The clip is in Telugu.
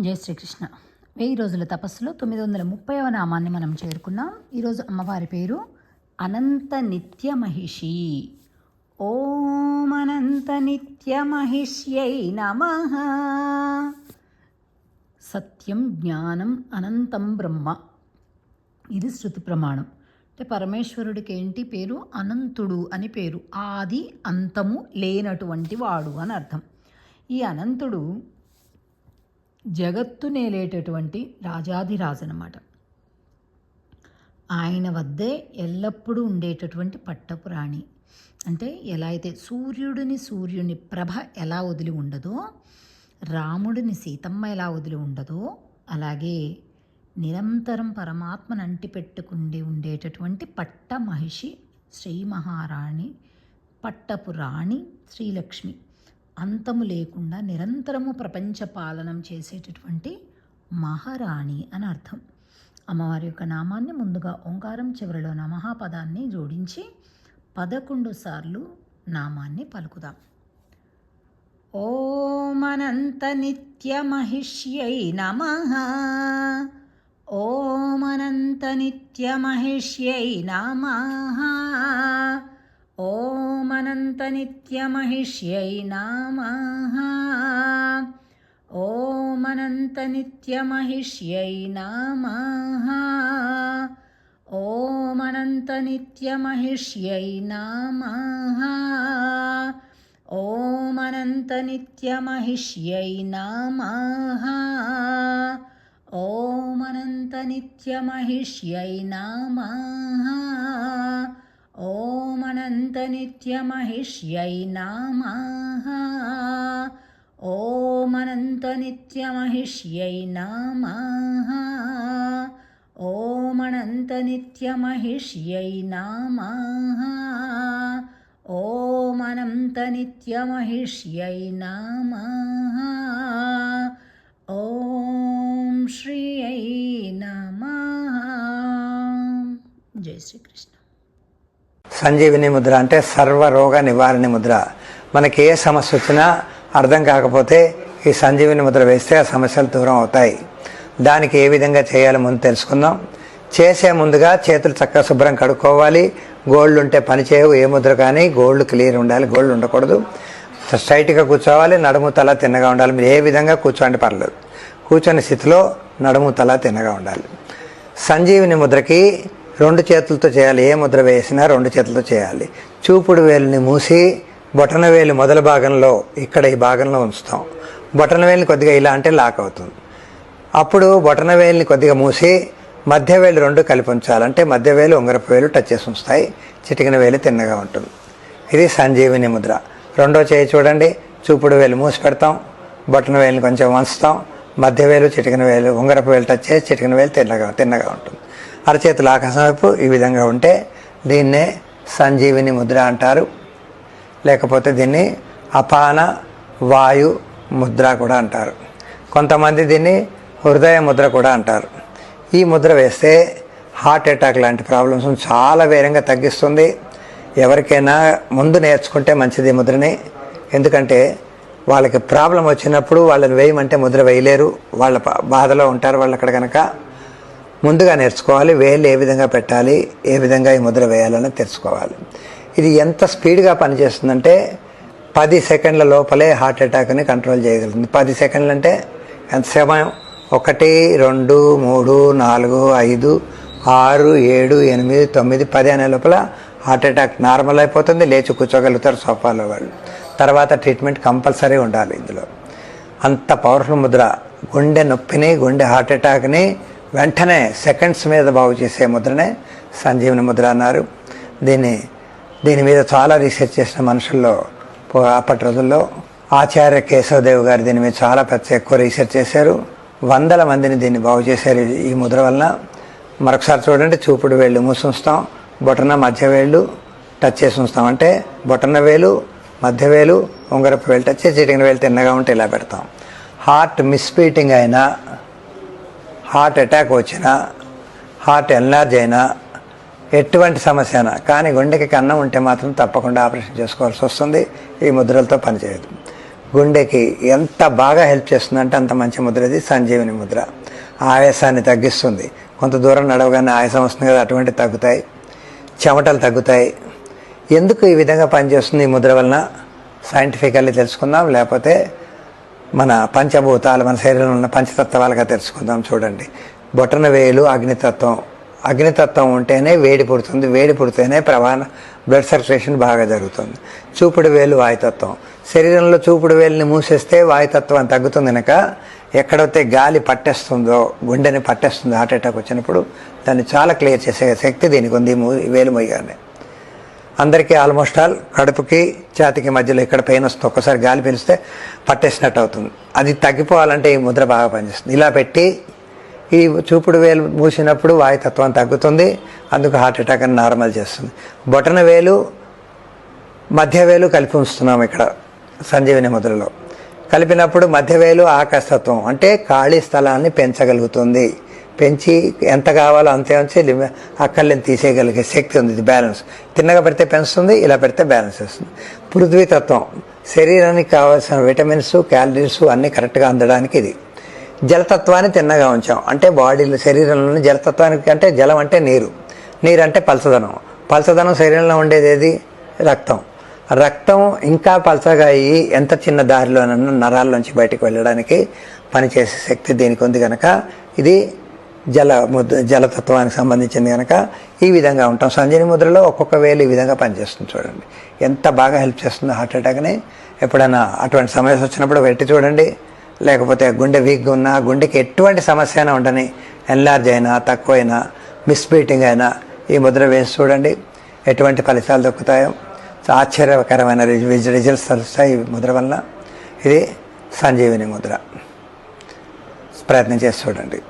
జై శ్రీకృష్ణ. వెయ్యి రోజుల తపస్సులో తొమ్మిది వందల ముప్పైవ నామాన్ని మనం చేరుకున్నాం. ఈరోజు అమ్మవారి పేరు అనంత నిత్య మహిషి ఓం అనంత నిత్య మహిష్యై నమ. సత్యం జ్ఞానం అనంతం బ్రహ్మ. ఇది శృతి ప్రమాణం. అంటే పరమేశ్వరుడికి ఏంటి పేరు? అనంతుడు అని పేరు. ఆది అంతము లేనటువంటి వాడు అని అర్థం. ఈ అనంతుడు జగత్తు నేలేటటువంటి రాజాధిరాజు అన్నమాట ఆయన వద్దే ఎల్లప్పుడూ ఉండేటటువంటి పట్టపురాణి. అంటే ఎలా అయితే సూర్యుడిని సూర్యుని ప్రభ ఎలా వదిలి ఉండదో రాముడిని సీతమ్మ ఎలా వదిలి ఉండదో అలాగే నిరంతరం పరమాత్మను అంటిపెట్టుకుండి ఉండేటటువంటి పట్ట మహిషి శ్రీ మహారాణి పట్టపు రాణి శ్రీలక్ష్మి. అంతము లేకుండా నిరంతరము ప్రపంచ పాలనం చేసేటటువంటి మహారాణి అని అర్థం. అమ్మవారి యొక్క నామాన్ని ముందుగా ఓంకారం చివరిలో నమహాపదాన్ని జోడించి పదకొండు సార్లు నామాన్ని పలుకుదాం. ఓమనంత నిత్య మహిష్యై నమ. ఓం అనంత నిత్య మహిష్యై నమ. नित्यमहिष्यै नामः। अनन्तनित्यमहिष्यै नामः। अनन्तनित्यमहिष्यै नामः। ॐ अनन्तनित्यमहिष्यै नामः। अनन्तनित्यमहिष्यै नामः। ॐ अनन्तनित्यमहिष्यै नामाः। ॐ अनन्तनित्यमहिष्यै नामाः। ॐ अनन्तनित्यमहिष्यै नामाः। ॐ अनन्तनित्यमहिष्यै नामाः। ॐ श्रियै नमः। जय श्रीकृष्ण। సంజీవిని ముద్ర అంటే సర్వరోగ నివారణ ముద్ర. మనకి ఏ సమస్య వచ్చినా అర్థం కాకపోతే ఈ సంజీవిని ముద్ర వేస్తే ఆ సమస్యలు దూరం అవుతాయి. దానికి ఏ విధంగా చేయాలో ముందు తెలుసుకుందాం. చేసే ముందుగా చేతులు చక్కగా శుభ్రం కడుక్కోవాలి. గోల్డ్ ఉంటే పని చేయవు ఏ ముద్ర కానీ గోల్డ్ క్లియర్ ఉండాలి గోల్డ్ ఉండకూడదు. స్ట్రైట్గా కూర్చోవాలి నడుము తల తిన్నగా ఉండాలి. మీరు ఏ విధంగా కూర్చోండి పర్లేదు. కూర్చొని స్థితిలో నడుము తల తిన్నగా ఉండాలి. సంజీవిని ముద్రకి రెండు చేతులతో చేయాలి. ఏ ముద్ర వేసినా రెండు చేతులతో చేయాలి. చూపుడు వేలుని మూసి బొటన వేలు మొదల భాగంలో ఇక్కడ ఈ భాగంలో ఉంచుతాం. బొటన వేలుని కొద్దిగా ఇలా అంటే లాక్ అవుతుంది. అప్పుడు బొటన వేలుని కొద్దిగా మూసి మధ్య వేలు రెండు కలిపి ఉంచాలంటే మధ్య వేలు ఉంగరపు వేలు టచ్ చేసి ఉంచుతాయి. చిటికిన వేలు తిన్నగా ఉంటుంది. ఇది సంజీవిని ముద్ర. రెండో చేయి చూడండి. చూపుడు వేలు మూసి పెడతాం. బొటన వేలుని కొంచెం వంచుతాం. మధ్య వేలు చిటికిన వేలు ఉంగరపు వేలు టచ్ చేసి చిటికిన వేలు తిన్నగా తిన్నగా ఉంటుంది. అరచేతులు ఆకాశం వైపు ఈ విధంగా ఉంటే దీన్నే సంజీవిని ముద్ర అంటారు. లేకపోతే దీన్ని అపాన వాయు ముద్ర కూడా అంటారు. కొంతమంది దీన్ని హృదయ ముద్ర కూడా అంటారు. ఈ ముద్ర వేస్తే హార్ట్ అటాక్ లాంటి ప్రాబ్లమ్స్ చాలా వేరంగా తగ్గిస్తుంది. ఎవరికైనా ముందు నేర్చుకుంటే మంచిది ముద్రని. ఎందుకంటే వాళ్ళకి ప్రాబ్లం వచ్చినప్పుడు వాళ్ళని వేయమంటే ముద్ర వేయలేరు. వాళ్ళ బాధలో ఉంటారు వాళ్ళు అక్కడ కనుక ముందుగా నేర్చుకోవాలి వేలు ఏ విధంగా పెట్టాలి ఏ విధంగా ఈ ముద్ర వేయాలని తెలుసుకోవాలి. ఇది ఎంత స్పీడ్గా పనిచేస్తుందంటే పది సెకండ్ల లోపలే హార్ట్ అటాక్ని కంట్రోల్ చేయగలుగుతుంది. పది సెకండ్లు అంటే ఎంత సమయం? ఒకటి రెండు మూడు నాలుగు ఐదు ఆరు ఏడు ఎనిమిది తొమ్మిది పది అనే లోపల హార్ట్ అటాక్ నార్మల్ అయిపోతుంది లేచి కూర్చోగలుగుతారు సోఫాలో వాళ్ళు. తర్వాత ట్రీట్మెంట్ కంపల్సరీ ఉండాలి ఇందులో. అంత పవర్ఫుల్ ముద్ర గుండె నొప్పిని గుండె హార్ట్ అటాక్ని వెంటనే సెకండ్స్ మీద బాగు చేసే ముద్రనే సంజీవని ముద్ర అన్నారు. దీన్ని దీని మీద చాలా రీసెర్చ్ చేసిన మనుషుల్లో పో- అప్పటి రోజుల్లో ఆచార్య కేశవదేవ్ గారు దీని మీద చాలా పెద్ద ఎక్కువ రీసెర్చ్ చేశారు. వందల మందిని దీన్ని బాగు చేశారు ఈ- ముద్ర వలన. మరొకసారి చూడండి చూపుడు వేళ్ళు మూసుంచుతాం బొటన మధ్య వేళ్ళు టచ్ చేసి ఉంచుతాం. అంటే బొటన వేలు మధ్య వేలు ఉంగరపు వేలు టచ్ చేసి చిటికిన వేలు తిన్నగా ఉంటే ఇలా పెడతాం. హార్ట్ మిస్బీటింగ్ అయినా హార్ట్ అటాక్ వచ్చినా హార్ట్ ఎన్లార్జ్ అయినా ఎటువంటి సమస్య అయినా కానీ గుండెకి కన్నం ఉంటే మాత్రం తప్పకుండా ఆపరేషన్ చేసుకోవాల్సి వస్తుంది. ఈ ముద్రలతో పనిచేయదు. గుండెకి ఎంత బాగా హెల్ప్ చేస్తుందంటే అంత మంచి ముద్ర ఇది సంజీవిని ముద్ర. ఆయాసాన్ని తగ్గిస్తుంది. కొంత దూరం నడవగానే ఆయాసం వస్తుంది కదా అటువంటివి తగ్గుతాయి. చెమటలు తగ్గుతాయి. ఎందుకు ఈ విధంగా పనిచేస్తుంది ఈ ముద్ర వలన? సైంటిఫికల్లీ తెలుసుకుందాం లేకపోతే మన పంచభూతాలు మన శరీరంలో ఉన్న పంచతత్వాలుగా తెలుసుకుందాం చూడండి. బొటన వేలు అగ్నితత్వం. అగ్నితత్వం ఉంటేనే వేడి పుడుతుంది వేడి పుడితేనే ప్రవాణ బ్లడ్ సర్క్యులేషన్ బాగా జరుగుతుంది. చూపుడు వేలు వాయుతత్వం. శరీరంలో చూపుడు వేలుని మూసేస్తే వాయుతత్వం తగ్గుతుంది కనుక ఎక్కడైతే గాలి పట్టేస్తుందో గుండెని పట్టేస్తుందో హార్ట్ అటాక్ వచ్చినప్పుడు దాన్ని చాలా క్లియర్ చేసే శక్తి దీనికి ఉంది మూ- వేలు మొయ్యగానే అందరికీ ఆల్మోస్ట్ ఆల్ కడుపుకి ఛాతికి మధ్యలో ఇక్కడ పెయిన్ వస్తుంది. ఒక్కసారి గాలి పిలిస్తే పట్టేసినట్టు అవుతుంది. అది తగ్గిపోవాలంటే ఈ ముద్ర బాగా పనిచేస్తుంది. ఇలా పెట్టి ఈ చూపుడు వేలు మూసినప్పుడు వాయుతత్వం తగ్గుతుంది. అందుకు హార్ట్ అటాక్ అని నార్మల్ చేస్తుంది. బొటన వేలు మధ్య వేలు కలిపి ఉంచుతున్నాం ఇక్కడ సంజీవిని ముద్రలో. కలిపినప్పుడు మధ్య వేలు ఆకాశతత్వం అంటే ఖాళీ స్థలాన్ని పెంచగలుగుతుంది. పెంచి ఎంత కావాలో అంతే ఉంచి లిమి- అక్కర్లేని తీసేయగలిగే శక్తి ఉంది ఇది బ్యాలెన్స్ తిన్నగా పెడితే పెంచుతుంది ఇలా పెడితే బ్యాలెన్స్ వస్తుంది పృథ్వీ తత్వం శరీరానికి కావాల్సిన విటమిన్స్ క్యాలరీస్ అన్నీ కరెక్ట్గా అందడానికి ఇది. జలతత్వాన్ని తిన్నగా ఉంచాం. అంటే బాడీలో శరీరంలోని జలతత్వానికి అంటే జలం అంటే నీరు. నీరు అంటే పలసదనం. పలసదనం శరీరంలో ఉండేది ఏది? రక్తం. రక్తం ఇంకా పలసగా అయ్యి ఎంత చిన్న దారిలోనన్నా నరాల్లోంచి బయటకు వెళ్ళడానికి పనిచేసే శక్తి దీనికి ఉంది కనుక ఇది జల ముద్ర జలతత్వానికి సంబంధించింది కనుక ఈ విధంగా ఉంటాం. సంజని ముద్రలో ఒక్కొక్క వేలు ఈ విధంగా పనిచేస్తుంది చూడండి. ఎంత బాగా హెల్ప్ చేస్తుందో హార్ట్ అటాక్ని. ఎప్పుడైనా అటువంటి సమస్య వచ్చినప్పుడు పెట్టి చూడండి. లేకపోతే గుండె వీక్గా ఉన్నా గుండెకి ఎటువంటి సమస్య అయినా ఉండని ఎన్లార్జ్ అయినా తక్కువైనా మిస్బీటింగ్ అయినా ఈ ముద్ర వేసి చూడండి. ఎటువంటి ఫలితాలు దొక్కుతాయో. ఆశ్చర్యకరమైన రిజ- రిజల్ట్స్ తెలుస్తాయి ఈ ముద్ర వల్ల ఇది సంజీవిని ముద్ర. ప్రయత్నం చేసి చూడండి.